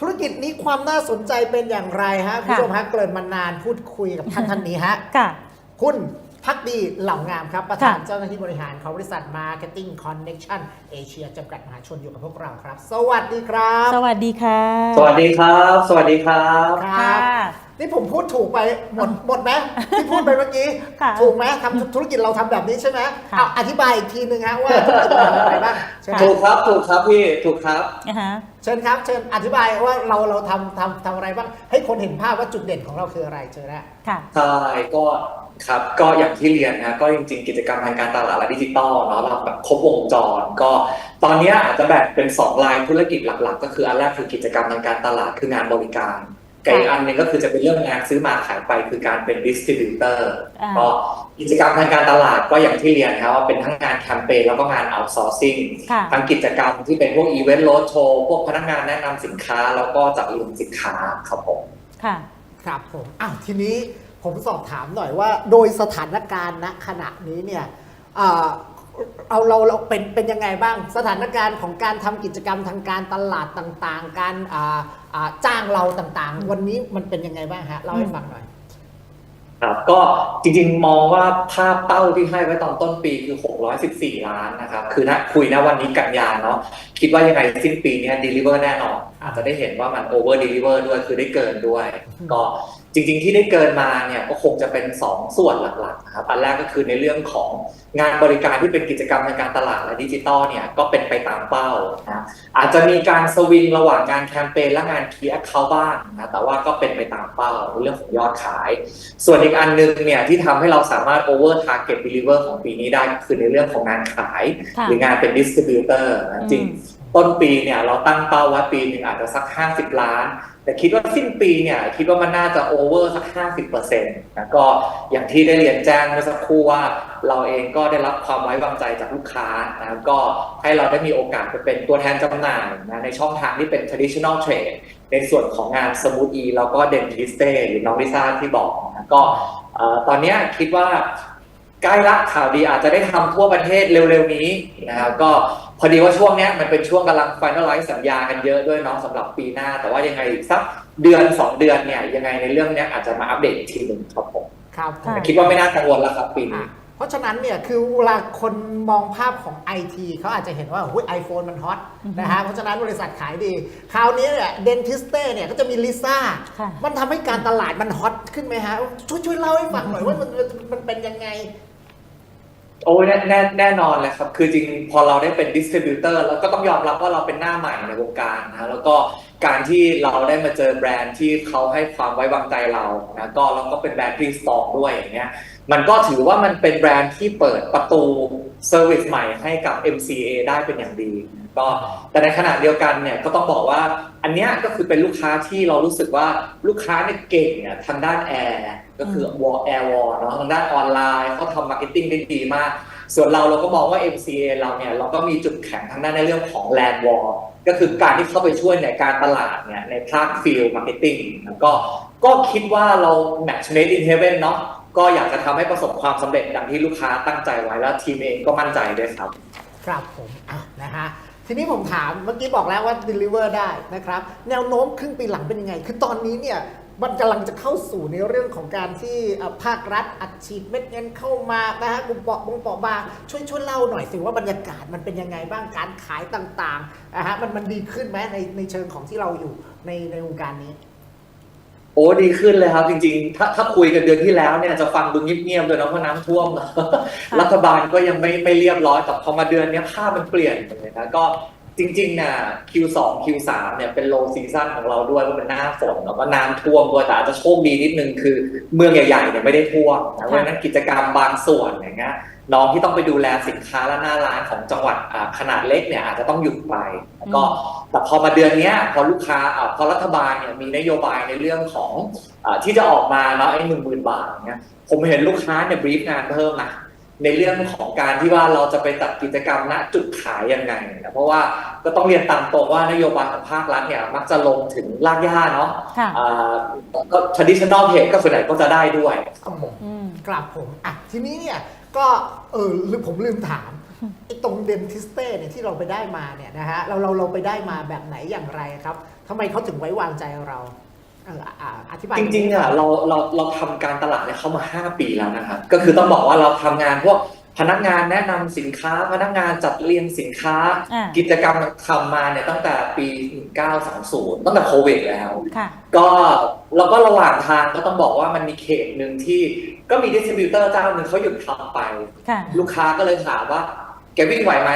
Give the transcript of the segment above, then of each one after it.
ธุรกิจนี้ความน่าสนใจเป็นอย่างไรฮะคุณผู้ชมฮะเกริ่นมานานพูดคุยกับท่านท่านนี้ฮะค่ะ คุณพักดีเหล่างามครับ ประธานค่ะเจ้าหน้าที่บริหารของบริษัท Marketing Connection Asia จำกัดมหาชนอยู่กับพวกเราครับ สวัสดีครับ สวัสดีค่ะ สวัสดีครับ สวัสดีครับคค่ะรับ นี่ผมพูดถูกไปหมดหมดไหมที่พูดไปเมื่อกี้ ค่ะถูกไหมทำธุรกิจเราทำแบบนี้ใช่ไหมค่ะ เอาอธิบายอีกทีหนึ่งฮะว่าธุรกิจเราทำอะไรบ้างเชิญค่ะถูกครับถูกครับพี่ถูกครับ นะคะ เชิญครับเชิญอธิบายว่าเราเราทำทำทำอะไรบ้างให้คนเห็นภาพว่าจุดเด่นของเราคืออะไรเชิญนะ ค่ะ ใช่ก็ครับก็อย่างที่เรียนนะก็จริงๆ กิจกรรมทางการตลาดและดิจิตอลเนาะเราแบบครบวงจร ก็ตอนเนี้ยอาจจะแบ่งเป็น 2 ลายธุรกิจหลักๆ ก็คืออันแรกคือกิจกรรมทางการตลาดคืองานบริการ กับอีกอันหนึงก็คือจะเป็นเรื่องงานซื้อมาขายไปคือการเป็นดิสติบิวเตอร์อ่าก็กิจกรรมทางการตลาดก็อย่างที่เรียนนะครับว่าเป็นทั้งงานแคมเปญแล้วก็งานเอา s o u r c i n g ค่ะทั้งกิจกรรมที่เป็นพวกอีเวนต์โรดโชว์พวกพนักงานแนะนำสินค้าแล้วก็จัดรวมสินค้าครับผมค่ะครับผมอ้าวทีนี้ผมสอบถามหน่อยว่า โดยสถานการณ์ณขณะนี้เนี่ย เอ่อเอาเราเราเป็นเป็นยังไงบ้าง สถานการณ์ของการทำกิจกรรมทางการตลาดต่างๆ การอ่าอ่าจ้างเราต่างๆ วันนี้มันเป็นยังไงบ้างฮะเล่าให้ฟังหน่อย ครับก็จริงๆมองว่าภาพเป้าที่ให้ไว้ตอนต้นปีคือ 614 ล้านนะครับ คือนะคุยนะวันนี้กันยาเนาะคิดว่ายังไงสิ้นปีเนี้ย deliver แน่นอน อาจจะได้เห็นว่ามัน over deliver ด้วยคือได้เกินด้วย ก็ จริงๆที่ได้เกินมาเนี่ยก็คงจะเป็น 2 ส่วนหลักๆนะครับอันแรกก็คือในเรื่องของงานบริการที่เป็นกิจกรรมทางการตลาดและดิจิตอลเนี่ยก็เป็นไปตามเป้านะอาจจะมีการสวิงระหว่างงานแคมเปญและงาน key account บ้างนะแต่ว่าก็เป็นไปตามเป้าในเรื่องของยอดขาย ส่วนอีกอันหนึงเนี่ยที่ทำให้เราสามารถ over target deliver ของปีนี้ได้ก็คือในเรื่องของงานขายค่ะหรืองานเป็น distributor นะจริงอืม ต้นปีเนี่ยเราตั้งเป้าไว้ปีหนึ่งอาจจะสัก 50 ล้าน แต่คิดว่าสิ้นปีเนี่ยคิดว่ามันน่าจะ over สัก 50%นะก็อย่างที่ได้เรียนแจ้งเมื่อสักครู่ว่า เราเองก็ได้รับความไว้วางใจจากลูกค้านะก็ให้เราได้มีโอกาสไปเป็นตัวแทนจำหน่ายนะในช่องทางที่เป็น traditional trade ในส่วนของงาน Smooth E แล้วก็ Dentiste หรือน้องลิซ่าที่บอกนะก็ตอนนี้คิดว่าใกล้ละข่าวดีอาจจะได้ทำทั่วประเทศเร็วๆนี้นะครับก็ พอดีว่าช่วงเนี้ยมันเป็นช่วงกำลัง finalize สัญญากันเยอะด้วยเน้องสำหรับปีหน้า แต่ว่ายังไงอีกสักเดือน 2 เดือนเนี่ยยังไงในเรื่องเนี้ยอาจจะมาอัปเดตอีกทีหนึ่งครับผมครับผมค่ะแต่คิดว่าไม่น่ากังวลแล้วครับปีนี้อะเพราะฉะนั้นเนี่ยคือเวลาคนมองภาพของ IT เขาอาจจะเห็นว่าไอโฟนมันฮอตอือฮึนะฮะเพราะฉะนั้นบริษัทขายดี คราวนี้เนี่ยเดนทิสเต้เนี่ยก็จะมีลิซ่าค่ะมันทำให้การตลาดมันฮอตขึ้นไหมฮะ ช่วยช่วยเล่าให้ฟังหน่อยว่ามันมันมันเป็นยังไง โอ้ยแน่แน่แน่นอนเลยครับ คือจริงพอเราได้เป็นดิส t r ิบิวเตอร์แล้วก็ต้องยอมรับว่าเราเป็นหน้าใหม่ในวงการนะแล้วก็การที่เราได้มาเจอแบรนด์ที่เขาให้ความไว้วางใจเรานะก็แล้วก็เป็นแบรนด์ที่สตองด้วยอย่างเงี้ยมันก็ถือว่ามันเป็นแบรนด์ที่เปิดประตูเซอร์วิสใหม่ให้กับ MCA ได้เป็นอย่างดีก็แต่ในขณะเดียวกันเนี่ยก็ต้องบอกว่าอันเนี้ยก็คือเป็นลูกค้าที่เรารู้สึกว่าลูกค้าเนี่ยเก่งเนี่ยทางด้านแอร์ ก็คือวอลแอร์วอลเนาะทางด้านออนไลน์เขาทำมาร์เก็ตติ้งได้ดีมาก ส่วนเราเราก็มองว่า MCA เราเนี่ยเราก็มีจุดแข็งทางด้านในเรื่องของ Land Wall ก็คือการที่เข้าไปช่วยในการตลาดเนี่ยในภาค Field Marketing แล้วก็ก็คิดว่าเรา Match Made in Heaven เนาะก็อยากจะทำให้ประสบความสำเร็จดังที่ลูกค้าตั้งใจไว้แล้วทีมเองก็มั่นใจด้วยครับ ครับผมอะนะฮะทีนี้ผมถามเมื่อกี้บอกแล้วว่า deliver ได้นะครับ แนวโน้มครึ่งปีหลังเป็นยังไง คือตอนนี้เนี่ย มันกำลังจะเข้าสู่ในเรื่องของการที่ภาครัฐอัดฉีดเม็ดเงินเข้ามานะฮะกลุ่มเปาะบงเปาะบางช่วยช่วยเล่าหน่อยสิว่าบรรยากาศมันเป็นยังไงบ้างการขายต่างๆนะฮะมันมันดีขึ้นไหมในในเชิงของที่เราอยู่ในในวงการนี้ โอ้ดีขึ้นเลยครับ จริงๆ ถ้าถ้าคุยกันเดือนที่แล้วเนี่ยจะฟังดูเงียบๆเลยเนาะเพราะน้ำท่วมรัฐบาลก็ยังไม่ไม่เรียบร้อยแต่พอมาเดือนนี้ภาพมันเปลี่ยนเลยนะก็ จริงๆน่ะ Q2 Q3 เนี่ยเป็น low season ของเราด้วยเพราะมันหน้าฝนแล้วก็น้ำท่วมด้วยแต่อาจจะโชคดีนิดนึงคือ เมืองใหญ่ๆเนี่ยไม่ได้ท่วมนะเพราะฉะนั้นกิจกรรมบางส่วนอย่างเงี้ยน้องที่ต้องไปดูแลสินค้าและหน้าร้านของจังหวัดอ่าขนาดเล็กเนี่ยอาจจะต้องหยุดไปแล้วก็แต่พอมาเดือนเนี้ยพอลูกค้าอ่าพอรัฐบาลเนี่ยมีนโยบายในเรื่องของอาที่จะออกมาเนาะไอ้หนึ่งหมื่นบาทเนี่ยผมเห็นลูกค้าเนี่ยบรีฟงานเพิ่มนะ ในเรื่องของการที่ว่าเราจะไปจัดกิจกรรมณจุดขายยังไงนะเพราะว่าก็ต้องเรียนตามตรงว่านโยบายของภาครัฐเนี่ยมักจะลงถึงรากหญ้าเนาะค่ะอ่าก็ traditional trade ก็ส่วนใหญ่ก็จะได้ด้วยอืมกลับผมอะทีนี้เนี่ยก็เออลืมผมลืมถามไอ้ตรงเดนทิสเต้เนี่ยที่เราไปได้มาเนี่ยนะฮะเราเราเราไปได้มาแบบไหนอย่างไรครับทำไมเขาถึงไว้วางใจเราเอออ่าอธิบายจริงๆอะเราเราเราทำการตลาดเนี่ยเข้ามา 5 ปีแล้วนะครับก็คือต้องบอกว่าเราทำงานพวกพนักงานแนะนำสินค้า พนักงานจัดเรียงสินค้าอ่ากิจกรรมทำมาเนี่ยตั้งแต่ปี 1930 ตั้งแต่โควิดแล้วค่ะก็แล้วก็ระหว่างทางก็ต้องบอกว่ามันมีเขตหนึ่งที่ก็มีดิสติบิวเตอร์เจ้าหนึ่งเขาหยุดทำไปค่ะลูกค้าก็เลยถามว่าแกวิ่งไหวไหม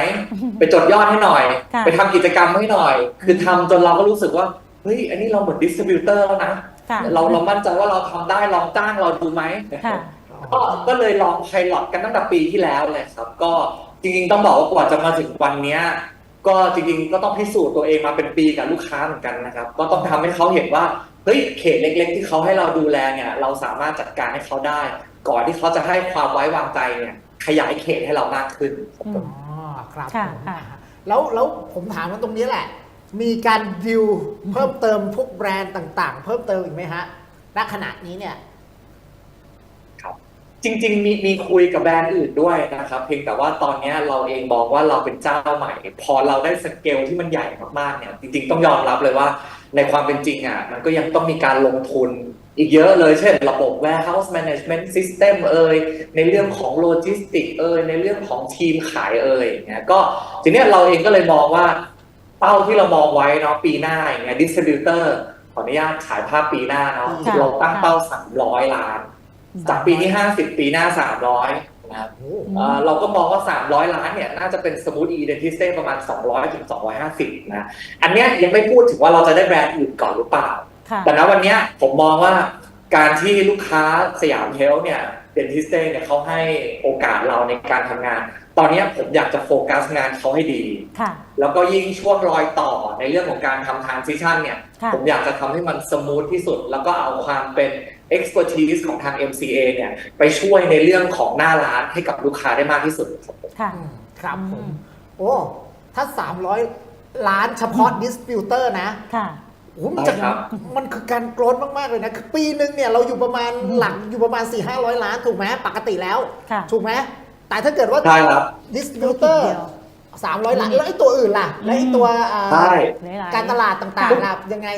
ไปจดยอดให้หน่อยค่ะไปทำกิจกรรมให้หน่อย คือทำจนเราก็รู้สึกว่า เฮ้ยอันนี้เราเหมือนดิสติบิวเตอร์แล้วนะค่ะ เราเรามั่นใจว่าเราทำได้ลองจ้างเราดูไหม ค่ะ ก็ก็เลยลองไพลอตกันตั้งแต่ปีที่แล้วเลยครับ ก็จริงๆต้องบอกว่ากว่าจะมาถึงวันเนี้ย ก็จริงๆก็ต้องพิสูจน์ตัวเองมาเป็นปีกับลูกค้าเหมือนกันนะครับ ก็ต้องทำให้เขาเห็นว่าเฮ้ยเขตเล็ก ๆ ที่เขาให้เราดูแลเนี่ย เราสามารถจัดการให้เขาได้ ก่อนที่เขาจะให้ความไว้วางใจเนี่ย ขยายเขตให้เรามากขึ้นครับผมอ๋อครับค่ะผมค่ะอ่าแล้วแล้วผมถามว่าตรงนี้แหละ มีการดิวเพิ่มเติมพวกแบรนด์ต่างๆ เพิ่มเติมอีกไหมฮะณขณะนี้เนี่ย ครับ จริง ๆ มีมีคุยกับแบรนด์อื่นด้วยนะครับ เพียงแต่ว่าตอนนี้เราเองมองว่าเราเป็นเจ้าใหม่ พอเราได้สเกลที่มันใหญ่มากๆเนี่ย จริง ๆ ต้องยอมรับเลยว่า ในความเป็นจริงอะ มันก็ยังต้องมีการลงทุนอีกเยอะเลยเช่นระบบ warehouse management system เอ่ยในเรื่องของโลจิสติกเอ่ยในเรื่องของทีมขายเอ่ยเงี้ยก็ทีเนี้ยเราเองก็เลยมองว่า เป้าที่เรามองไว้เนาะปีหน้าอย่างเงี้ยดิสติบิวเตอร์ขออนุญาตฉายภาพปีหน้าเนาะค่ะ เราตั้งเป้า300ล้าน จากปีนี้50ปีหน้า300นะครับโอ้เอ่อเราก็มองว่า 300 ล้านเนี่ยน่าจะเป็นสมูทอีเดนทิสเต้ประมาณ 200ถึง250 นะ อันเนี้ยยังไม่พูดถึงว่าเราจะได้แบรนด์อื่นก่อนหรือเปล่า ค่ะ แต่ณวันเนี้ยผมมองว่าการที่ลูกค้าสยามเฮลท์เนี่ยเดนทิสเต้เนี่ยเขาให้โอกาสเราในการทำงาน ตอนเนี้ยผมอยากจะโฟกัสงานเขาให้ดี ค่ะ แล้วก็ยิ่งช่วงรอยต่อในเรื่องของการทำทานซิชันเนี่ย ค่ะ ผมอยากจะทำให้มันสมูทที่สุด แล้วก็เอาความเป็น expertise ของทาง MCA เนี่ยไปช่วยในเรื่องของหน้าร้านให้กับลูกค้าได้มากที่สุดครับผม ค่ะ อืมครับผมอืมโอ้ ถ้า 300 ล้านเฉพาะดิสติบิวเตอร์นะค่ะ โอ้โหมันจะใช่ครับ มันคือการโกรนมาก ๆ เลยนะ คือปีหนึ่งเนี่ย เราอยู่ประมาณหลักอยู่ประมาณ 4 5 0 0 ล้าน ถูกไหมปกติแล้ว ค่ะ ถูกไหม แต่ถ้าเกิดว่าใช่ครับ ดิสติบิวเตอร์เดียวสามร้อยล้านแล้วไอ้ตัวอื่นล่ะ แล้วไอ้ตัวอ่าใช่หลายๆการตลาดต่างๆล่ะยังไง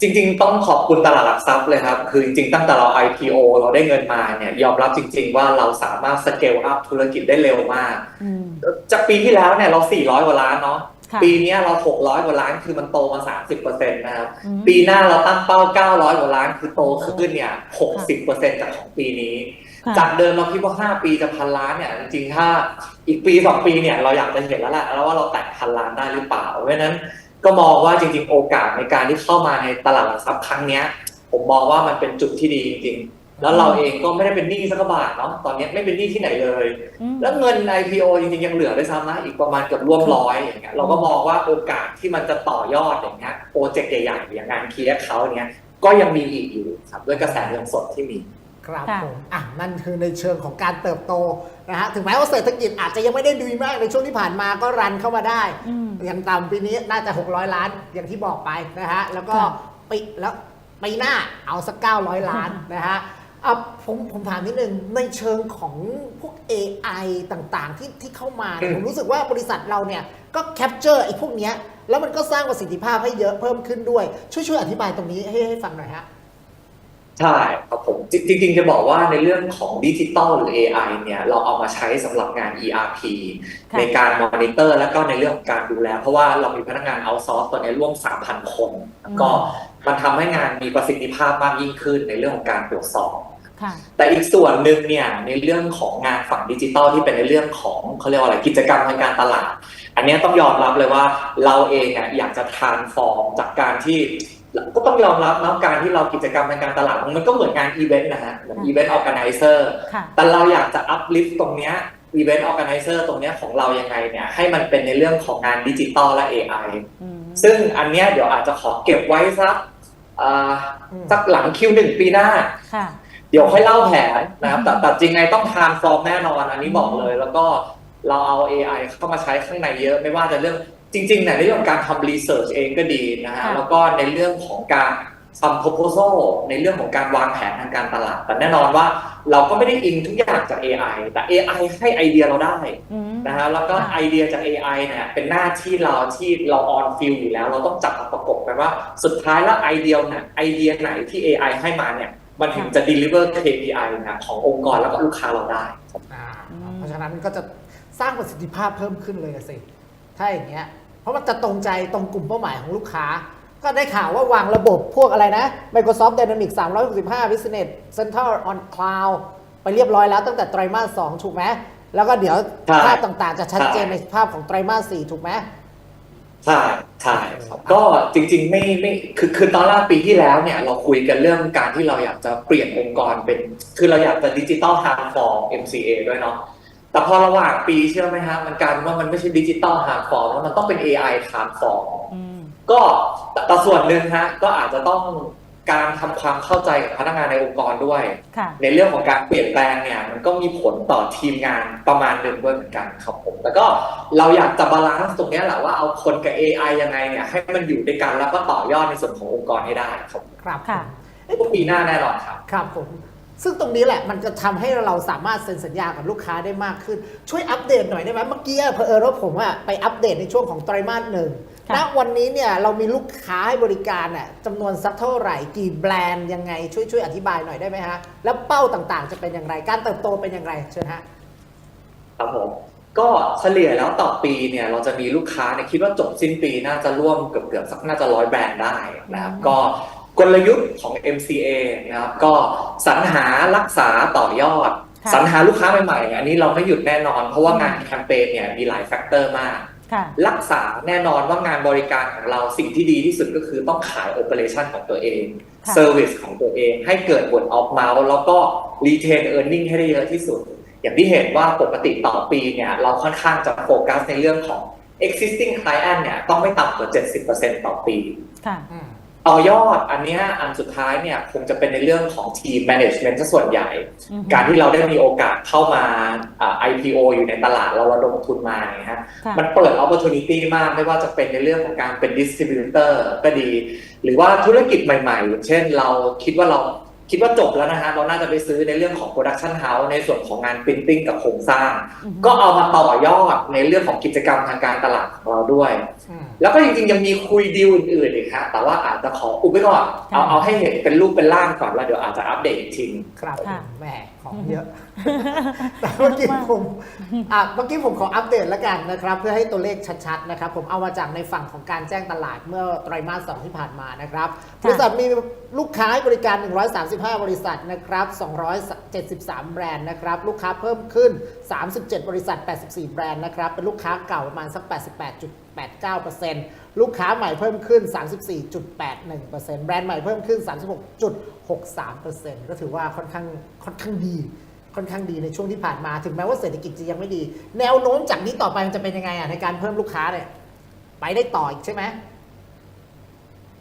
จริงๆ ต้องขอบคุณตลาดหลักทรัพย์เลยครับ คือจริงๆ ตั้งแต่เรา IPO เราได้เงินมาเนี่ย ยอมรับจริงๆ ว่าเราสามารถสเกลอัพธุรกิจได้เร็วมากอืมจากปีที่แล้วเนี่ยเรา 400 กว่าล้านเนาะค่ะ ปีเนี้ยเรา 600 กว่าล้านคือมันโตมา 30%นะครับอืมปีหน้าเราตั้งเป้า 900 กว่าล้านคือโตขึ้นเนี่ย 60%จากของปีนี้ค่ะจากเดิมเราคิดว่า 5 ปีจะพันล้านเนี่ย จริงๆ ถ้าอีกปี 2 ปีเนี่ยเราอยากจะเห็นแล้วแหละแล้วว่าเราแตะพันล้านได้หรือเปล่า เพราะฉะนั้นก็มองว่าจริง ๆ โอกาสในการที่เข้ามาในตลาดหลักทรัพย์ครั้งเนี้ยผมมองว่ามันเป็นจุดที่ดีจริงๆ แล้วเราเองก็ไม่ได้เป็นหนี้สักบาทเนาะตอนนี้ไม่เป็นหนี้ที่ไหนเลยอืมแล้วเงิน IPO จริงๆยังเหลือด้วยซ้ำนะอีกประมาณเกือบร่วมร้อยอย่างเงี้ยเราก็มองว่าโอกาสที่มันจะต่อยอดอย่างเงี้ยโปรเจกต์ใหญ่ๆอย่างงานเคลียร์เขาเนี้ยก็ยังมีอีกอยู่ครับด้วยกระแสเงินสดที่มีครับค่ะผมอะนั่นคือในเชิงของการเติบโตนะฮะถึงแม้ว่าเศรษฐกิจอาจจะยังไม่ได้ดีมากในช่วงที่ผ่านมาก็รันเข้ามาได้อืมอย่างต่ำปีนี้น่าจะ 600 ล้านอย่างที่บอกไปนะฮะแล้วก็ค่ะปีแล้วปีหน้าเอาสัก900 ล้านนะฮะ อะผมผมถามนิดนึงในเชิงของพวก AI ต่างๆ ที่ที่เข้ามาเนี่ยอืม ผมรู้สึกว่าบริษัทเราเนี่ยก็แคปเจอร์ไอ้พวกเนี้ยแล้วมันก็สร้างประสิทธิภาพให้เยอะเพิ่มขึ้นด้วย ช่วยช่วยอธิบายตรงนี้ให้ให้ฟังหน่อยฮะ ใช่ครับผมจริงๆจะบอกว่าในเรื่องของดิจิตอลหรือ AI เนี่ยเราเอามาใช้สำหรับงาน ERP ค่ะ ในการมอนิเตอร์แล้วก็ในเรื่องของการดูแล เพราะว่าเรามีพนักงานเอาซอร์สตอนนี้ร่วม 3,000 คน ก็มันทำให้งานมีประสิทธิภาพมากยิ่งขึ้นในเรื่องของการตรวจสอบค่ะ แต่อีกส่วนหนึ่งเนี่ยในเรื่องของงานฝั่งดิจิตอลที่เป็นในเรื่องของเขาเรียกว่าอะไรกิจกรรมทางการตลาด อันเนี้ยต้องยอมรับเลยว่าเราเองอะอยากจะทานฟอร์มจากการที่ก็ต้องยอมรับนะการที่เรากิจกรรมทางการตลาดมันก็เหมือนงานอีเวนต์นะฮะเหมือนอีเวนต์ออแกไนเซอร์ค่ะแต่เราอยากจะอัพลิฟต์ตรงเนี้ยอีเวนต์ออแกไนเซอร์ตรงเนี้ยของเรายังไงเนี่ยให้มันเป็นในเรื่องของงานดิจิตอลและ AI อืมซึ่งอันเนี้ยเดี๋ยวอาจจะขอเก็บไว้สักอ่าอืมสักหลัง Q1 ปีหน้าค่ะเดี๋ยวค่อยเล่าแผนนะครับแต่แต่จริงไงต้องทานฟอร์มแน่นอน อันนี้บอกเลย แล้วก็เราเอา AI เข้ามาใช้ข้างในเยอะไม่ว่าจะเรื่องจริงๆเนี่ยในเรื่องของการทำรีเสิร์ชเองก็ดีนะฮะค่ะแล้วก็ในเรื่องของการทำ proposal ในเรื่องของการวางแผนทางการตลาด แต่แน่นอนว่าเราก็ไม่ได้อิงทุกอย่างจาก AI แต่ AI ให้ไอเดียเราได้อืมนะฮะแล้วก็ค่ะไอเดียจาก AI เนี่ยเป็นหน้าที่เราที่เราออนฟิลอยู่แล้ว เราต้องจับมาประกบกันว่าสุดท้ายแล้วไอเดียไหนไอเดียไหนที่ AI ให้มาเนี่ย มันถึงจะ deliver KPI นะขององค์กรแล้วก็ลูกค้าเราได้ อ่าอืม เพราะฉะนั้นก็จะสร้างประสิทธิภาพเพิ่มขึ้นเลยอะสิ ถ้าอย่างเงี้ย เพราะมันจะตรงใจตรงกลุ่มเป้าหมายของลูกค้า ก็ได้ข่าวว่าวางระบบพวกอะไรนะ Microsoft Dynamics 365 Business Central on Cloud ไปเรียบร้อยแล้วตั้งแต่ไตรมาส2ถูกไหม แล้วก็เดี๋ยวใช่ภาพต่างๆ จะชัดเจนใช่ ในภาพของไตรมาส4ถูกไหม ใช่ใช่ครับก็จริงๆไม่ไม่คือคือตอนแรกปีที่แล้วเนี่ยเราคุยกันเรื่องการที่เราอยากจะเปลี่ยนองค์กรเป็น คือเราอยากจะดิจิตอลฮาร์ดฟอร์ม MCA ด้วยเนาะแต่พอระหว่างปีเชื่อไหมฮะมันกลายเป็นว่ามันไม่ใช่ดิจิตอลฮาร์ดฟอร์มแล้วมันต้องเป็น AI ฮาร์ดฟอร์มอืมก็แต่แต่ส่วนหนึ่งฮะก็อาจจะต้อง การทำความเข้าใจกับพนักงานในองค์กรด้วยค่ะในเรื่องของการเปลี่ยนแปลงเนี่ยมันก็มีผลต่อทีมงานประมาณหนึ่งด้วยเหมือนกันครับผมแล้วก็เราอยากจะบาลานซ์ตรงเนี้ยแหละว่าเอาคนกับ AI ยังไงเนี่ยให้มันอยู่ด้วยกันแล้วก็ต่อยอดในส่วนขององค์กรให้ได้ครับครับค่ะผมทุกปีหน้าแน่นอนครับครับผมซึ่งตรงนี้แหละมันจะทำให้เราสามารถเซ็นสัญญากับลูกค้าได้มากขึ้น ช่วยอัปเดตหน่อยได้ไหมเมื่อกี้เพอเออว่าผมอะไปอัปเดตในช่วงของไตรมาสหนึ่งค่ะ ณวันนี้เนี่ยเรามีลูกค้าให้บริการน่ะจำนวนสักเท่าไหร่กี่แบรนด์ยังไงช่วยช่วยอธิบายหน่อยได้ไหมฮะ แล้วเป้าต่างๆ จะเป็นอย่างไร การเติบโตเป็นอย่างไรเชิญฮะครับผมก็เฉลี่ยแล้วต่อปีเนี่ยเราจะมีลูกค้าเนี่ยคิดว่าจบสิ้นปีน่าจะร่วมเกือบเกือบๆสักน่าจะร้อยแบรนด์ได้นะครับอืมก็กลยุทธ์ของ MCA นะครับก็สรรหารักษาต่อยอดค่ะสรรหาลูกค้าใหม่ๆ อันนี้เราไม่หยุดแน่นอน เพราะว่างานแคมเปญเนี่ยมีหลายแฟกเตอร์มากค่ะ รักษาแน่นอนว่างานบริการของเราสิ่งที่ดีที่สุดก็คือต้องขายโอเปอเรชันของตัวเองค่ะเซอร์วิสของตัวเองให้เกิดบทออฟเมาส์แล้วก็รีเทนเออร์เน็งให้ได้เยอะที่สุด อย่างที่เห็นว่าปกติต่อปีเนี่ยเราค่อนข้างจะโฟกัสในเรื่องของ existing client เนี่ยต้องไม่ต่ำกว่า 70%ต่อปีค่ะอืม ต่อยอดอันเนี้ยอันสุดท้ายเนี่ยคงจะเป็นในเรื่องของทีม management ซะส่วนใหญ่อืมการที่เราได้มีโอกาสเข้ามาอ่า IPO อยู่ในตลาดเราระดมทุนมาเนี่ยฮะค่ะมันเปิด opportunity มากไม่ว่าจะเป็นในเรื่องของการเป็น distributor ก็ดี หรือว่าธุรกิจใหม่ๆอย่างเช่นเราคิดว่าเราคิดว่าจบแล้วนะฮะ เราน่าจะไปซื้อในเรื่องของ production house ในส่วนของงาน printing กับโครงสร้างอืมก็เอามาต่อยอดในเรื่องของกิจกรรมทางการตลาดของเราด้วยอืมแล้วก็จริงๆ ยังมีคุยดีลอื่นๆอีกฮะแต่ว่าอาจจะขออุบไว้ก่อน เอาเอาให้เห็นเป็นรูปเป็นร่างก่อนแล้วเดี๋ยวอาจจะอัปเดตอีกทีนึงครับค่ะ แหมของเยอะ แต่เมื่อกี้ผมอะเมื่อกี้ผมขออัปเดตแล้วกันนะครับ เพื่อให้ตัวเลขชัดๆนะครับ ผมเอามาจากในฝั่งของการแจ้งตลาดเมื่อไตรมาสสองที่ผ่านมานะครับ บริษัทมีลูกค้าให้บริการ 135 บริษัทนะครับ 273 แบรนด์นะครับ ลูกค้าเพิ่มขึ้น 37 บริษัท 84 แบรนด์นะครับ เป็นลูกค้าเก่าประมาณสัก 8.89%ลูกค้าใหม่เพิ่มขึ้น 34.81%แบรนด์ใหม่เพิ่มขึ้น 36.63%ก็ถือว่าค่อนข้างค่อนข้างดีค่อนข้างดีในช่วงที่ผ่านมาถึงแม้ว่าเศรษฐกิจจะยังไม่ดี แนวโน้มจากนี้ต่อไปมันจะเป็นยังไงอะในการเพิ่มลูกค้าเนี่ยไปได้ต่ออีกใช่ไหม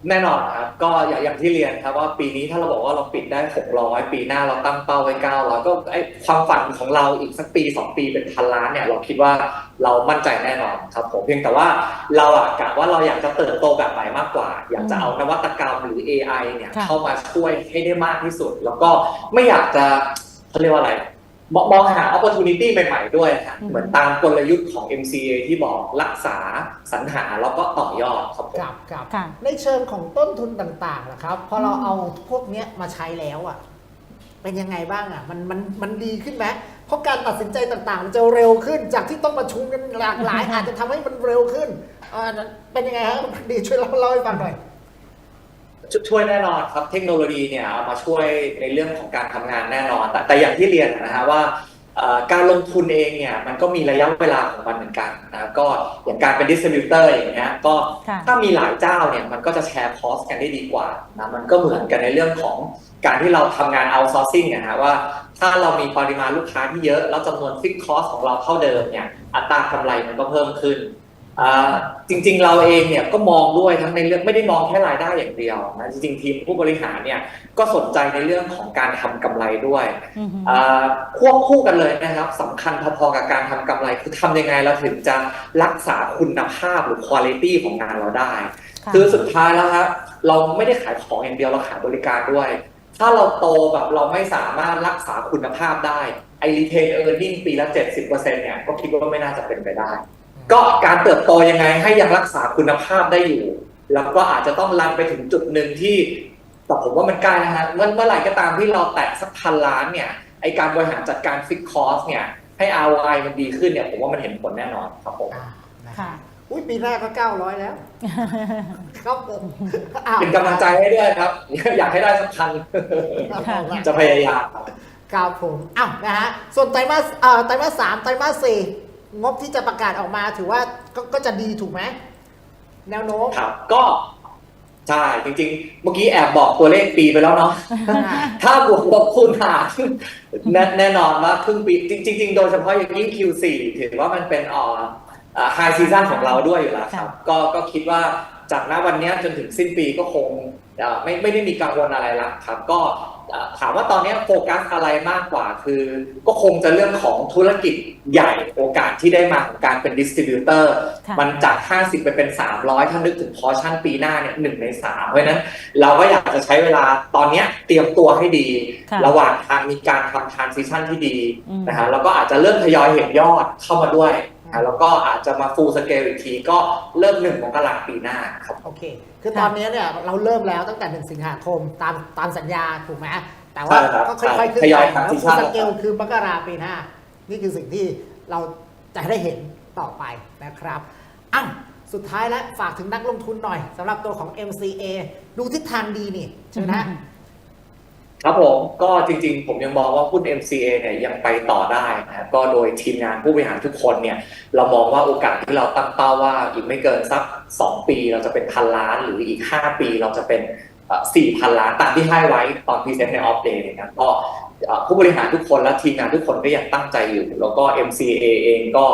แน่นอนครับก็อย่างอย่างที่เรียนครับว่าปีนี้ถ้าเราบอกว่าเราปิดได้ 600 ปีหน้าเราตั้งเป้าไว้900ก็ไอความฝันของเราอีกสักปี 2 ปีเป็นพันล้านเนี่ยเราคิดว่าเรามั่นใจแน่นอนครับผมเพียงแต่ว่าเราอะกะว่าเราอยากจะเติบโตแบบไหนมากกว่า อยากจะเอานวัตกรรมหรือ AI เนี่ยค่ะเข้ามาช่วยให้ได้มากที่สุด แล้วก็ไม่อยากจะเขาเรียกว่าอะไร มองมองหา opportunity ใหม่ๆด้วยครับเหมือนตามกลยุทธ์ของ MCA ที่บอกรักษาสรรหาแล้วก็ต่อยอดครับผมกับกับค่ะในเชิงของต้นทุนต่างๆนะครับพอเราเอาพวกเนี้ยมาใช้แล้วอะเป็นยังไงบ้างอะมันมันมันดีขึ้นไหมเพราะการตัดสินใจต่างๆ มันจะเร็วขึ้นจากที่ต้องประชุมกันหลากหลาย อาจจะทำให้มันเร็วขึ้นอ่าเป็นยังไงครับดีช่วยเล่าเล่าให้ฟังหน่อย ชช่วยแน่นอนครับเทคโนโลยีเนี่ยเอามาช่วยในเรื่องของการทำงานแน่นอน แต่แต่อย่างที่เรียนนะฮะว่าเอ่อการลงทุนเองเนี่ยมันก็มีระยะเวลาของมันเหมือนกันนะก็อย่างการเป็นดิสติบิวเตอร์อย่างเงี้ยก็ค่ะถ้ามีหลายเจ้าเนี่ยมันก็จะแชร์คอสกันได้ดีกว่านะมันก็เหมือนกันในเรื่องของการที่เราทำงาน outsourcing นะฮะว่าถ้าเรามีปริมาณลูกค้าที่เยอะ แล้วจำนวนฟิกคอสของเราเท่าเดิมเนี่ยอัตรากำไรมันก็เพิ่มขึ้นอ่า จริงๆ เราเองเนี่ยก็มองด้วยทั้งในเรื่องไม่ได้มองแค่รายได้อย่างเดียวนะจริงๆ ทีมผู้บริหารเนี่ยก็สนใจในเรื่องของการทำกำไรด้วยอืมอ่าควบคู่กันเลยนะครับสำคัญพอๆกับการทำกำไรคือทำยังไงเราถึงจะรักษาคุณภาพหรือคุณภาพของงานเราได้ค่ะคือสุดท้ายแล้วครับเราไม่ได้ขายของอย่างเดียวเราขายบริการด้วย ถ้าเราโตแบบเราไม่สามารถรักษาคุณภาพได้ไอ้ retain earning ปีละ 70%เนี่ยก็คิดว่าไม่น่าจะเป็นไปได้ ก็การเติบโตยังไงให้ยังรักษาคุณภาพได้อยู่ แล้วก็อาจจะต้องรันไปถึงจุดหนึ่งที่แต่ผมว่ามันใกล้นะฮะเมื่อเมื่อไหร่ก็ตามที่เราแตะสักพันล้านเนี่ยไอการบริหารจัดการฟิกคอสเนี่ยให้ ROI มันดีขึ้นเนี่ยผมว่ามันเห็นผลแน่นอนครับผมอ่านะค่ะอุ้ยปีหน้าก็ 900 แล้วครับผมอ้าวเป็นกำลังใจให้ด้วยครับ อยากให้ได้สักพันค่ะจะพยายามครับครับผมอ้าวนะฮะส่วนไตรมาสเอ่อไตรมาสสามไตรมาสสี่ งบที่จะประกาศออกมาถือว่าก็ก็จะดีถูกไหมแนวโน้มครับก็ใช่จริงๆ เมื่อกี้แอบบอกตัวเลขปีไปแล้วเนาะถ้าบวกลบคูณหารแน่แน่นอนว่าครึ่งปีจริงๆจริงๆ โดยเฉพาะอย่างยิ่ง Q4 ถือว่ามันเป็นอ่อไฮซีซั่นของเราด้วยอยู่แล้วครับ ก็ก็คิดว่าจากณวันเนี้ยจนถึงสิ้นปีก็คงเอ่อไม่ไม่ได้มีกังวลอะไรละครับ ก็เอ่อ ถามว่าตอนเนี้ยโฟกัสอะไรมากกว่าคือ ก็คงจะเรื่องของธุรกิจใหญ่โอกาสที่ได้มาของการเป็นดิสติบิวเตอร์ค่ะมันจาก 50 ไปเป็น 300 ถ้านึกถึงพอชั่นปีหน้าเนี่ยหนึ่งในสามเพราะฉะนั้น เราก็อยากจะใช้เวลาตอนเนี้ยเตรียมตัวให้ดีค่ะระหว่างทางมีการทำ transition ที่ดีอืมนะฮะแล้วก็อาจจะเริ่มทยอยเห็นยอดเข้ามาด้วย นะแล้วก็อาจจะมา full scale อีกทีก็เริ่มหนึ่งมกราปีหน้าครับโอเค คือค่ะตอนนี้เนี่ยเราเริ่มแล้วตั้งแต่หนึ่งสิงหาคมตามตามสัญญาถูกไหมแต่ว่าใช่ครับก็ค่อยๆขึ้นทยอยไปแล้ว transition ฟูสเกลคือมกราปีหน้า นี่คือสิ่งที่เราจะได้เห็นต่อไปนะครับอ้าวสุดท้ายแล้วฝากถึงนักลงทุนหน่อยสำหรับตัวของ MCA ดูทิศทางดีนี่ใช่ไหมฮะ ครับผมก็จริงๆ ผมยังมองว่าหุ้น MCA เนี่ยยังไปต่อได้นะก็โดยทีมงานผู้บริหารทุกคนเนี่ยเรามองว่าโอกาสที่เราตั้งเป้าว่าอีกไม่เกินสัก 2 ปีเราจะเป็นพันล้านหรืออีก 5 ปีเราจะเป็นสี่พันล้านตามที่ให้ไว้ตอนพรีเซนต์ในออฟเดย์นะครับก็ผู้บริหารทุกคนและทีมงานทุกคนก็ยังตั้งใจอยู่ แล้วก็ MCA เองก็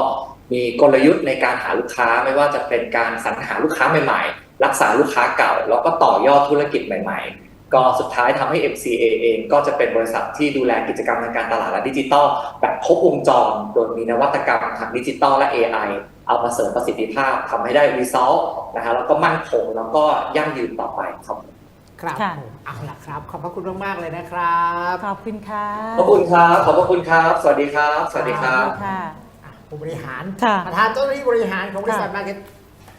มีกลยุทธ์ในการหาลูกค้าไม่ว่าจะเป็นการสรรหาลูกค้าใหม่ๆ รักษาลูกค้าเก่า แล้วก็ต่อยอดธุรกิจใหม่ ๆ ก็สุดท้ายทำให้ MCA เองก็จะเป็นบริษัทที่ดูแลกิจกรรมทางการตลาดและดิจิทัลแบบครบวงจร โดยมีนวัตกรรมทางดิจิทัลและ AI เอามาเสริมประสิทธิภาพทำให้ได้ result นะฮะแล้วก็มั่นคงแล้วก็ยั่งยืนต่อไปครับครับค่ะผมเอาละครับ ขอบพระคุณมากๆเลยนะครับ ขอบคุณค่ะขอบคุณครับ ขอบพระคุณครับ สวัสดีครับ สวัสดีคขรัอบณค่ะอะผู้บริหารค่ะประธานเจ้าหน้าที่บริหารของบริษัทค่ะ Market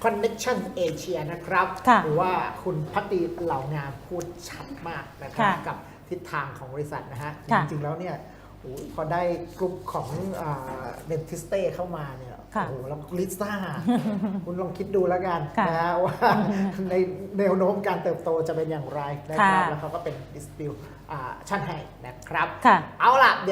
Connection Asia นะครับค่ะหรือว่าคุณพักดีเหล่างามพูดชัดมากนะครับค่ะกับทิศทางของบริษัทนะฮะค่ะจริง ๆ แล้วเนี่ยโอ้ยพอได้กลุ่มของเดนทิสเต้เข้ามาเนี่ยค่ะโอ้โหแล้วลิซ่า คุณลองคิดดูแล้วกันค่ะนะฮะว่าในแนวโน้มการเติบโตจะเป็นอย่างไรนะครับค่ะแล้วเขาก็เป็นดิสติวชั่นให้นะครับค่ะเอาล่ะเดี๋ยว